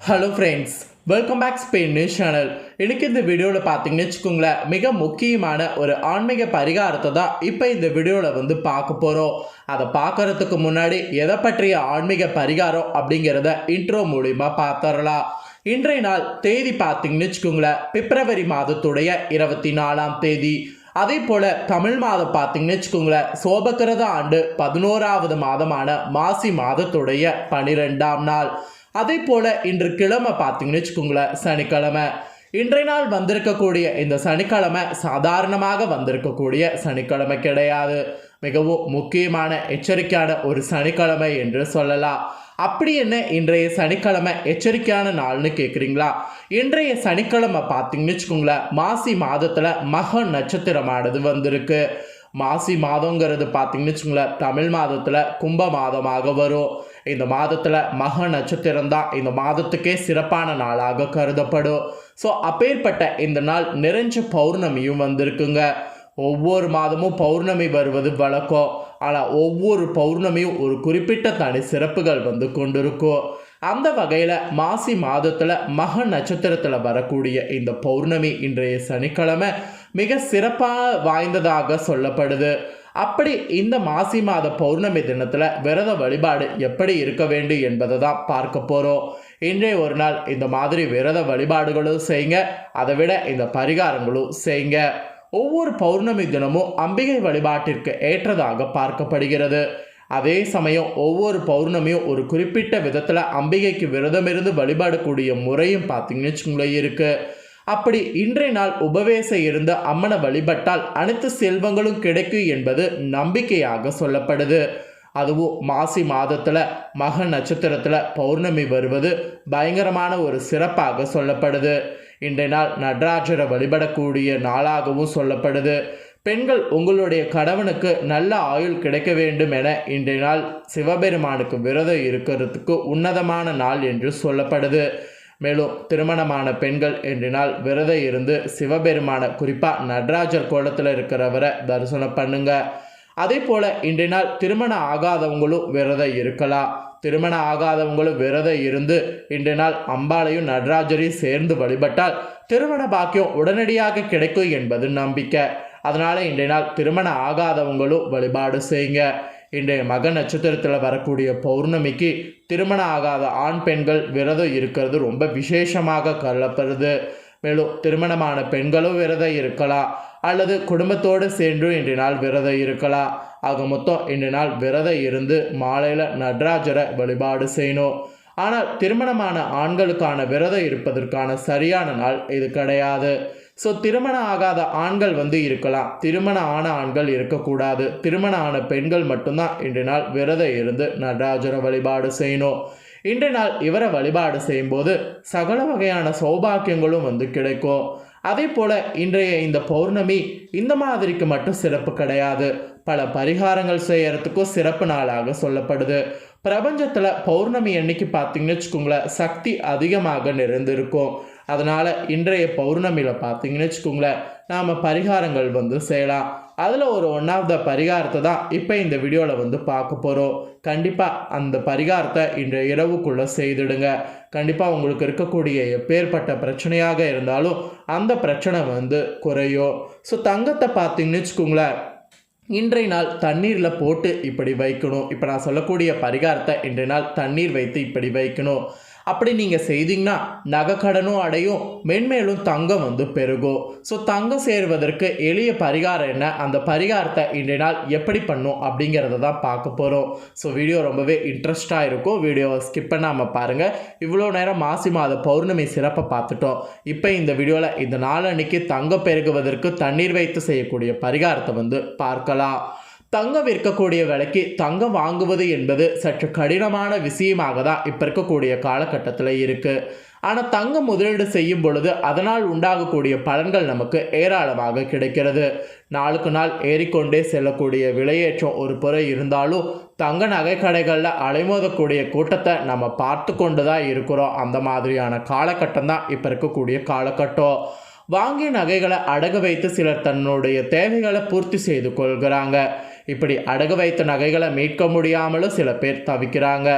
Hello friends welcome back Spain news channel எனக்கு இந்த வீடியோவில் பார்த்தீங்கன்னு வச்சுக்கோங்களேன் மிக முக்கியமான ஒரு ஆன்மீக பரிகாரத்தை தான் இப்போ இந்த வீடியோவில் வந்து பார்க்க போகிறோம் அதை பார்க்கறதுக்கு முன்னாடி எதை பற்றிய ஆன்மீக பரிகாரம் அப்படிங்கிறத இன்ட்ரோ மூலிமா பார்த்துடலாம். இன்றைய நாள் தேதி பார்த்தீங்கன்னு வச்சுக்கோங்களேன் பிப்ரவரி மாதத்துடைய இருபத்தி நாலாம் தேதி. அதே போல் தமிழ் மாதம் பார்த்தீங்கன்னு வச்சுக்கோங்களேன் சோபக்கிரத ஆண்டு பதினோராவது மாதமான மாசி மாதத்துடைய பனிரெண்டாம் நாள். அதே போல் இன்று கிழமை பார்த்தீங்கன்னு வச்சுக்கோங்களேன் சனிக்கிழமை. இன்றைய நாள் வந்திருக்கக்கூடிய இந்த சனிக்கிழமை சாதாரணமாக வந்திருக்கக்கூடிய சனிக்கிழமை கிடையாது. மிகவும் முக்கியமான எச்சரிக்கையான ஒரு சனிக்கிழமை என்று சொல்லலாம். அப்படி என்ன இன்றைய சனிக்கிழமை எச்சரிக்கையான நாள்னு கேட்குறீங்களா இன்றைய சனிக்கிழமை பார்த்தீங்கன்னு வச்சுக்கோங்களேன் மாசி மாதத்தில் மக நட்சத்திரமானது வந்திருக்கு. மாசி மாதங்கிறது பார்த்தீங்கன்னு வச்சுங்களேன் தமிழ் மாதத்தில் கும்ப மாதமாக வரும். இந்த மாதத்தில் மக நட்சத்திரம் தான். இந்த மாதத்துக்கே சிறப்பான நாளாக கருதப்படும். ஸோ அப்பேற்பட்ட இந்த நாள் நிறைஞ்ச பௌர்ணமியும் வந்திருக்குங்க. ஒவ்வொரு மாதமும் பௌர்ணமி வருவது வழக்கம். ஆனால் ஒவ்வொரு பௌர்ணமியும் ஒரு குறிப்பிட்ட தனி சிறப்புகள் வந்து கொண்டிருக்கும். அந்த வகையில் மாசி மாதத்தில் மக நட்சத்திரத்தில் வரக்கூடிய இந்த பௌர்ணமி இன்றைய சனிக்கிழமை மிக சிறப்பாக வாய்ந்ததாக சொல்லப்படுது. அப்படி இந்த மாசி மாத பௌர்ணமி தினத்தில் விரத வழிபாடு எப்படி இருக்க வேண்டும் என்பதை தான் பார்க்க போகிறோம் இன்றைய ஒரு நாள் இந்த மாதிரி விரத வழிபாடுகளும் செய்யுங்க. அதை விட இந்த பரிகாரங்களும் செய்யுங்க. ஒவ்வொரு பௌர்ணமி தினமும் அம்பிகை வழிபாட்டிற்கு ஏற்றதாக பார்க்கப்படுகிறது. அதே சமயம் ஒவ்வொரு பௌர்ணமியும் ஒரு குறிப்பிட்ட விதத்தில் அம்பிகைக்கு விரதமிருந்து வழிபாடக்கூடிய முறையும் பார்த்தீங்கன்னு வச்சுங்களேன் இருக்குது அப்படி இன்றைய நாள் உபவேசம் இருந்து அம்மனை வழிபட்டால் அனைத்து செல்வங்களும் கிடைக்கும் என்பது நம்பிக்கையாக சொல்லப்படுது. அதுவும் மாசி மாதத்தில் மக நட்சத்திரத்தில் பௌர்ணமி வருவது பயங்கரமான ஒரு சிறப்பாக சொல்லப்படுது. இன்றைய நாள் நடராஜரை வழிபடக்கூடிய நாளாகவும் சொல்லப்படுது. பெண்கள் உங்களுடைய கணவனுக்கு நல்ல ஆயுள் கிடைக்க வேண்டும் என இன்றைய நாள் சிவபெருமானுக்கு விரதம் இருக்கிறதுக்கு உன்னதமான நாள் என்று சொல்லப்படுது. மேலும் திருமணமான பெண்கள் இன்றைய நாள் விரதம் இருந்து சிவபெருமான குறிப்பாக நடராஜர் கோலத்தில் இருக்கிறவரை தரிசனம் பண்ணுங்க. அதே போல் இன்றைய நாள் திருமணம் ஆகாதவங்களும் விரதம் இருக்கலாம். திருமணம் ஆகாதவங்களும் விரதம் இருந்து இன்றைய நாள் அம்பாளையும் நடராஜரையும் சேர்ந்து வழிபட்டால் திருமண பாக்கியம் உடனடியாக கிடைக்கும் என்பது நம்பிக்கை. அதனால் இன்றைய நாள் திருமணம் ஆகாதவங்களும் வழிபாடு செய்யுங்க. இன்றைய மக நட்சத்திரத்தில் வரக்கூடிய பௌர்ணமிக்கு திருமணம் ஆகாத ஆண் பெண்கள் விரதம் இருக்கிறது. ரொம்ப விசேஷமாக கருதப்படுது. மேலும் திருமணமான பெண்களும் விரதம் இருக்கலாம். அல்லது குடும்பத்தோடு சேர்ந்து இன்றைய நாள் விரதம் இருக்கலாம். ஆக மொத்தம் இன்றைய நாள் விரதம் இருந்து மாலையில் நடராஜரை வழிபாடு செய்யணும். ஆனால் திருமணமான ஆண்களுக்கான விரதம் இருப்பதற்கான சரியான நாள் இது கிடையாது. ஸோ திருமணம் ஆகாத ஆண்கள் வந்து இருக்கலாம். திருமணம் ஆன ஆண்கள் இருக்கக்கூடாது. திருமணம் ஆன பெண்கள் மட்டும்தான் இன்று நாள் விரதம் இருந்து நடராஜரை வழிபாடு செய்யணும். இன்று நாள் இவரை வழிபாடு செய்யும்போது சகல வகையான சௌபாக்கியங்களும் வந்து கிடைக்கும். அதே போல் இன்றைய இந்த பௌர்ணமி இந்த மாதிரிக்கு மட்டும் சிறப்பு கிடையாது. பல பரிகாரங்கள் செய்யறதுக்கும் சிறப்பு நாளாக சொல்லப்படுது. பிரபஞ்சத்தில் பௌர்ணமி அன்னைக்கு பார்த்தீங்கன்னு வச்சுக்கோங்களேன் சக்தி அதிகமாக நிறைந்திருக்கும். அதனால் இன்றைய பௌர்ணமியில் பார்த்தீங்கன்னு வச்சுக்கோங்களேன் நாம் பரிகாரங்கள் வந்து செய்யலாம். அதில் ஒரு ஒன் ஆஃப் த பரிகாரத்தை தான் இப்போ இந்த வீடியோவில் வந்து பார்க்க போகிறோம் கண்டிப்பாக அந்த பரிகாரத்தை இன்றைய இரவுக்குள்ளே செய்துடுங்க. கண்டிப்பாக உங்களுக்கு இருக்கக்கூடிய எப்பேற்பட்ட பிரச்சனையாக இருந்தாலும் அந்த பிரச்சனை வந்து குறையும். ஸோ தங்கத்தை பார்த்தீங்கன்னு வச்சுக்கோங்களேன் இன்றைய நாள் தண்ணீரில் போட்டு இப்படி வைக்கணும். இப்போ நான் சொல்லக்கூடிய பரிகாரத்தை இன்றைய நாள் தண்ணீர் வைத்து இப்படி வைக்கணும். அப்படி நீங்கள் செய்தீங்கன்னா நகைக்கடனும் அடையும் மென்மேலும் தங்கம் வந்து பெருகும். ஸோ தங்கம் சேருவதற்கு எளிய பரிகாரம் என்ன? அந்த பரிகாரத்தை இன்றைய நாள் எப்படி பண்ணும் அப்படிங்கிறத தான் பார்க்க போகிறோம் ஸோ வீடியோ ரொம்பவே இன்ட்ரெஸ்டாக இருக்கும். வீடியோவை ஸ்கிப் பண்ணாமல் பாருங்கள் இவ்வளோ நேரம் மாசி மாத பௌர்ணமி சிறப்பை பார்த்துட்டோம். இப்போ இந்த வீடியோவில் இந்த நாளன்னைக்கு தங்கம் பெருகுவதற்கு தண்ணீர் வைத்து செய்யக்கூடிய பரிகாரத்தை வந்து பார்க்கலாம். தங்கம் விற்கக்கூடிய விலைக்கு தங்கம் வாங்குவது என்பது சற்று கடினமான விஷயமாக தான் இப்போ இருக்கக்கூடிய காலகட்டத்தில் இருக்குது ஆனால் தங்கம் முதலீடு செய்யும் பொழுது அதனால் உண்டாகக்கூடிய பலன்கள் நமக்கு ஏராளமாக கிடைக்கிறது. நாளுக்கு நாள் ஏறிக்கொண்டே செல்லக்கூடிய விலையேற்றம் ஒரு புறை இருந்தாலும் தங்க நகை கடைகளில் அலைமோதக்கூடிய கூட்டத்தை நம்ம பார்த்து கொண்டு தான் இருக்கிறோம். அந்த மாதிரியான காலகட்டம் தான் இப்போ இருக்கக்கூடிய காலகட்டம். வாங்கிய நகைகளை அடகு வைத்து சிலர் தன்னுடைய தேவைகளை பூர்த்தி செய்து கொள்கிறாங்க. இப்படி அடகு வைத்த நகைகளை மீட்க முடியாமலும் சில பேர் தவிக்கிறாங்க.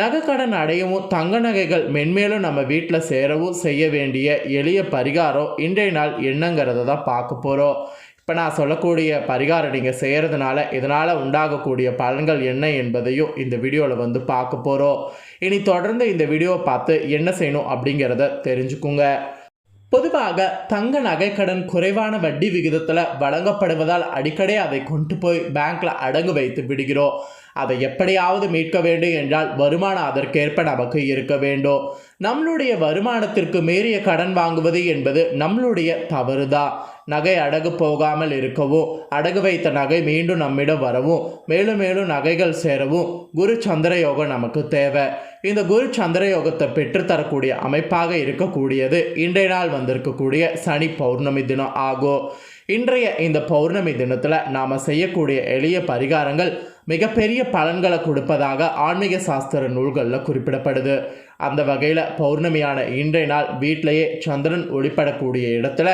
நகை கடன் அடையவும் தங்க நகைகள் மென்மேலும் நம்ம வீட்டில் சேரவும் செய்ய வேண்டிய எளிய பரிகாரம் இன்றைய நாள் என்னங்கிறத தான் பார்க்க போகிறோம் இப்போ நான் சொல்லக்கூடிய பரிகாரம் நீங்கள் செய்கிறதுனால இதனால் உண்டாகக்கூடிய பலன்கள் என்ன என்பதையும் இந்த வீடியோவில் வந்து பார்க்க போகிறோம் இனி தொடர்ந்து இந்த வீடியோவை பார்த்து என்ன செய்யணும் அப்படிங்கிறத தெரிஞ்சுக்குங்க. பொதுவாக தங்க நகைக்கடன் குறைவான வட்டி விகிதத்தில் வழங்கப்படுவதால் அடிக்கடி அதை கொண்டு போய் பேங்க்ல அடங்கு வைத்து விடுகிறோம். அதை எப்படியாவது மீட்க வேண்டும் என்றால் வருமானம் அதற்கேற்ப நமக்கு இருக்க வேண்டும். நம்மளுடைய வருமானத்திற்கு மீறிய கடன் வாங்குவது என்பது நம்மளுடைய தவறுதான். நகை அடகு போகாமல் இருக்கவும் அடகு வைத்த நகை மீண்டும் நம்மிடம் வரவும் மேலும் மேலும் நகைகள் சேரவும் குரு சந்திர யோகம் நமக்கு தேவை. இந்த குரு சந்திர யோகத்தை பெற்றுத்தரக்கூடிய அமைப்பாக இருக்கக்கூடியது இன்றைய நாள் வந்திருக்கக்கூடிய சனி பௌர்ணமி தினம் ஆகும். இன்றைய இந்த பௌர்ணமி தினத்தில் நாம் செய்யக்கூடிய எளிய பரிகாரங்கள் மிகப்பெரிய பலன்களை கொடுப்பதாக ஆன்மீக சாஸ்திர நூல்களில் குறிப்பிடப்படுது. அந்த வகையில் பௌர்ணமியான இன்றைய நாள் வீட்டிலேயே சந்திரன் ஒளிப்படக்கூடிய இடத்துல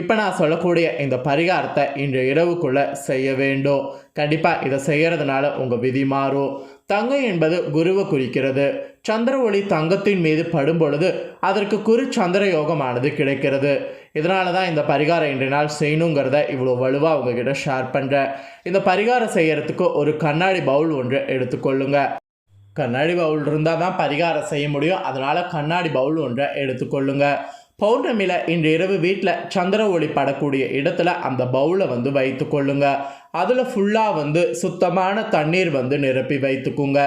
இப்போ நான் சொல்லக்கூடிய இந்த பரிகாரத்தை இன்று இரவுக்குள்ளே செய்ய வேண்டும். கண்டிப்பாக இதை செய்கிறதுனால உங்கள் விதி மாறும். தங்கம் என்பது குருவை குறிக்கிறது. சந்திர ஒளி தங்கத்தின் மீது படும் பொழுது அதற்கு குரு சந்திர யோகமானது கிடைக்கிறது. இதனால தான் இந்த பரிகாரம் இன்றைய நாள் செய்யணுங்கிறத இவ்வளோ வலுவாக உங்ககிட்ட ஷேர் பண்ணுறேன் இந்த பரிகாரம் செய்யறதுக்கு ஒரு கண்ணாடி பவுல் ஒன்று எடுத்துக்கொள்ளுங்க கண்ணாடி பவுல் இருந்தால் தான் பரிகாரம் செய்ய முடியும். அதனால் கண்ணாடி பவுல் ஒன்றை எடுத்துக்கொள்ளுங்க பௌர்ணமியில் இன்று இரவு வீட்டில் சந்திர ஒளி படக்கூடிய இடத்துல அந்த பவுலை வந்து வைத்து கொள்ளுங்க. அதில் ஃபுல்லாக வந்து சுத்தமான தண்ணீர் வந்து நிரப்பி வைத்துக்குங்க.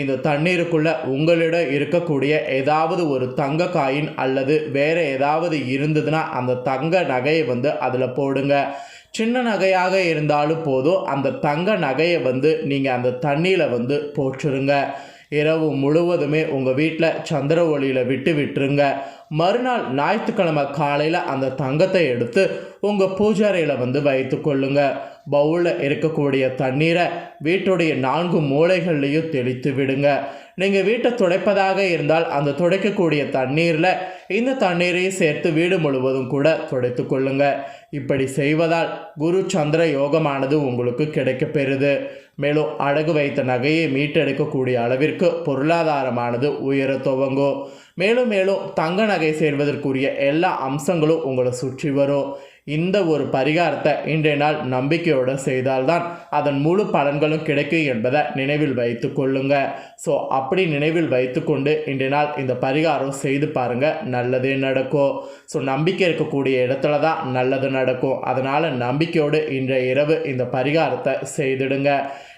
இந்த தண்ணீருக்குள்ள உங்களிடம் இருக்கக்கூடிய ஏதாவது ஒரு தங்க காயின் அல்லது வேற ஏதாவது இருந்ததுன்னா அந்த தங்க நகையை வந்து அதில் போடுங்க. சின்ன நகையாக இருந்தாலும் போதும். அந்த தங்க நகையை வந்து நீங்கள் அந்த தண்ணியில் வந்து போட்டுருங்க இரவு முழுவதுமே உங்கள் வீட்டில் சந்திர ஒளியில் விட்டு விட்டுருங்க. மறுநாள் ஞாயிற்றுக்கிழமை காலையில் அந்த தங்கத்தை எடுத்து உங்கள் பூஜாரையில் வந்து வைத்து கொள்ளுங்க. பவுலில் இருக்கக்கூடிய தண்ணீரை வீட்டுடைய நான்கு மூளைகள்லையும் தெளித்து விடுங்க. நீங்கள் வீட்டை துடைப்பதாக இருந்தால் அந்த துடைக்கக்கூடிய தண்ணீரில் இந்த தண்ணீரையும் சேர்த்து வீடு முழுவதும் கூட துடைத்து கொள்ளுங்க. இப்படி செய்வதால் குரு சந்திர யோகமானது உங்களுக்கு கிடைக்கப்பெறுது மேலும் அடகு வைத்த நகையை மீட்டெடுக்கக்கூடிய அளவிற்கு பொருளாதாரமானது உயர துவங்கும். மேலும் மேலும் தங்க நகை சேர்வதற்குரிய எல்லா அம்சங்களும் உங்களை சுற்றி வரும். இந்த ஒரு பரிகாரத்தை இன்றைய நாள் நம்பிக்கையோடு செய்தால்தான் அதன் முழு பலன்களும் கிடைக்கும் என்பதை நினைவில் வைத்து கொள்ளுங்க. ஸோ அப்படி நினைவில் வைத்துக்கொண்டு இன்றைய நாள் இந்த பரிகாரம் செய்து பாருங்க. நல்லதே நடக்கும். ஸோ நம்பிக்கை இருக்கக்கூடிய இடத்துல தான் நல்லது நடக்கும். அதனால் நம்பிக்கையோடு இன்றைய இரவு இந்த பரிகாரத்தை செய்திடுங்க.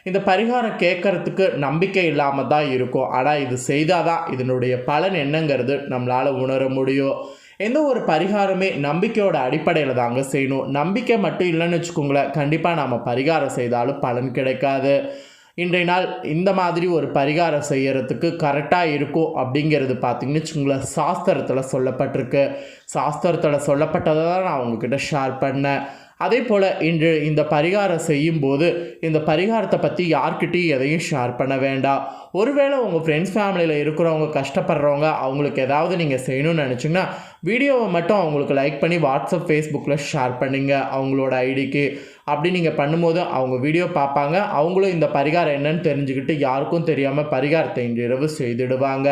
இந்த பரிகாரம் கேட்கறதுக்கு நம்பிக்கை இல்லாமல் தான் இருக்கும். ஆனால் இது செய்தால் தான் இதனுடைய பலன் என்னங்கிறது நம்மளால் உணர முடியும். எந்த ஒரு பரிகாரமே நம்பிக்கையோட அடிப்படையில் தாங்க செய்யணும். நம்பிக்கை மட்டும் இல்லைன்னு வச்சுக்கோங்களேன். கண்டிப்பாக நாம் பரிகாரம் செய்தாலும் பலன் கிடைக்காது. இன்றைய நாள் இந்த மாதிரி ஒரு பரிகாரம் செய்கிறதுக்கு கரெக்டாக இருக்கும் அப்படிங்கிறது பார்த்தீங்கன்னு வச்சுக்கோங்களேன். சாஸ்திரத்தில் சொல்லப்பட்டிருக்கு. சாஸ்திரத்தில் சொல்லப்பட்டதை தான் நான் உங்ககிட்ட ஷேர் பண்ணேன். அதே போல் இன்று இந்த பரிகாரம் செய்யும்போது இந்த பரிகாரத்தை பற்றி யார்கிட்டையும் எதையும் ஷேர் பண்ண வேண்டாம். ஒருவேளை உங்கள் ஃப்ரெண்ட்ஸ் ஃபேமிலியில் இருக்கிறவங்க கஷ்டப்படுறவங்க அவங்களுக்கு ஏதாவது நீங்கள் செய்யணும்னு நினச்சிங்கன்னா வீடியோவை மட்டும் அவங்களுக்கு லைக் பண்ணி வாட்ஸ்அப் ஃபேஸ்புக்கில் ஷேர் பண்ணுங்க. அவங்களோட ஐடிக்கு அப்படி நீங்கள் பண்ணும்போது அவங்க வீடியோ பார்ப்பாங்க. அவங்களும் இந்த பரிகாரம் என்னன்னு தெரிஞ்சுக்கிட்டு யாருக்கும் தெரியாமல் பரிகாரத்தை இன்று இரவு செய்திடுவாங்க.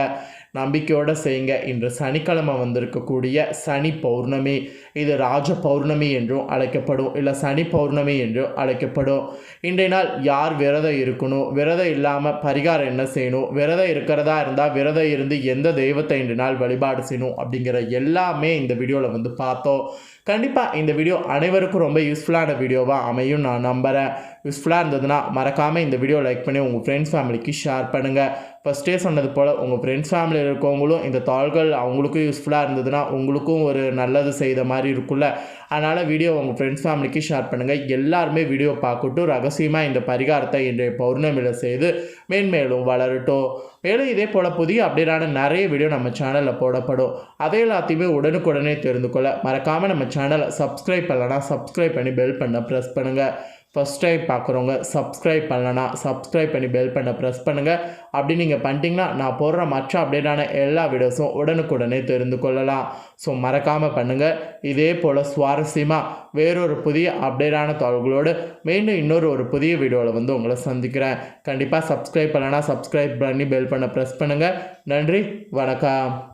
நம்பிக்கையோடு செய்யுங்க. இன்று சனிக்கிழமை வந்திருக்கக்கூடிய சனி பௌர்ணமி. இது ராஜ பௌர்ணமி என்றும் அழைக்கப்படும். இல்லை சனி பௌர்ணமி என்றும் அழைக்கப்படும். இன்றைய நாள் யார் விரதம் இருக்கணும்? விரதம் இல்லாமல் பரிகாரம் என்ன செய்யணும்? விரதம் இருக்கிறதா இருந்தால் விரதம் இருந்து எந்த தெய்வத்தை இன்று நாள் வழிபாடு செய்யணும் அப்படிங்கிற எல்லாமே இந்த வீடியோவில் வந்து பார்த்தோம். கண்டிப்பாக இந்த வீடியோ அனைவருக்கும் ரொம்ப யூஸ்ஃபுல்லான வீடியோவாக அமையும் நான் நம்புகிறேன் யூஸ்ஃபுல்லாக இருந்ததுன்னா மறக்காமல் இந்த வீடியோ லைக் பண்ணி உங்கள் ஃப்ரெண்ட்ஸ் ஃபேமிலிக்கு ஷேர் பண்ணுங்கள் ஃபஸ்ட்டே சொன்னது போல் உங்கள் ஃப்ரெண்ட்ஸ் ஃபேமிலியில் இருக்கவங்களும் இந்த தாள்கள் அவங்களுக்கும் யூஸ்ஃபுல்லாக இருந்ததுன்னா உங்களுக்கும் ஒரு நல்லது செய்த மாதிரி இருக்குல்ல அதனால் வீடியோ உங்கள் ஃப்ரெண்ட்ஸ் ஃபேமிலிக்கு ஷேர் பண்ணுங்கள் எல்லாருமே வீடியோ பார்க்கட்டும். ரகசியமாக இந்த பரிகாரத்தை இன்றைய பௌர்ணமியில் செய்து மேன்மேலும் வளரட்டும். மேலும் இதே போல் புதிய அப்டேட்டான நிறைய வீடியோ நம்ம சேனலில் போடப்படும். அதை எல்லாத்தையுமே உடனுக்குடனே தெரிந்து கொள்ள மறக்காமல் நம்ம சேனலை சப்ஸ்கிரைப் பண்ணலன்னா சப்ஸ்கிரைப் பண்ணி பெல் பண்ண ப்ரெஸ் பண்ணுங்கள் ஃபஸ்ட் டைம் பார்க்குறவங்க சப்ஸ்கிரைப் பண்ணலனா சப்ஸ்கிரைப் பண்ணி பெல் பண்ண ப்ரெஸ் பண்ணுங்கள் அப்படி நீங்கள் பண்ணிட்டீங்கன்னா நான் போடுற மற்ற அப்டேட்டான எல்லா வீடியோஸும் உடனுக்குடனே தெரிந்து கொள்ளலாம். ஸோ மறக்காமல் பண்ணுங்கள் இதே போல் சுவாரஸ்யமாக வேறொரு புதிய அப்டேட்டான தகவல்களோடு மீண்டும் இன்னொரு ஒரு புதிய வீடியோவில் வந்து உங்களை சந்திக்கிறேன். கண்டிப்பாக சப்ஸ்கிரைப் பண்ணலனா சப்ஸ்கிரைப் பண்ணி பெல் பண்ண ப்ரெஸ் பண்ணுங்கள் நன்றி. வணக்கம்.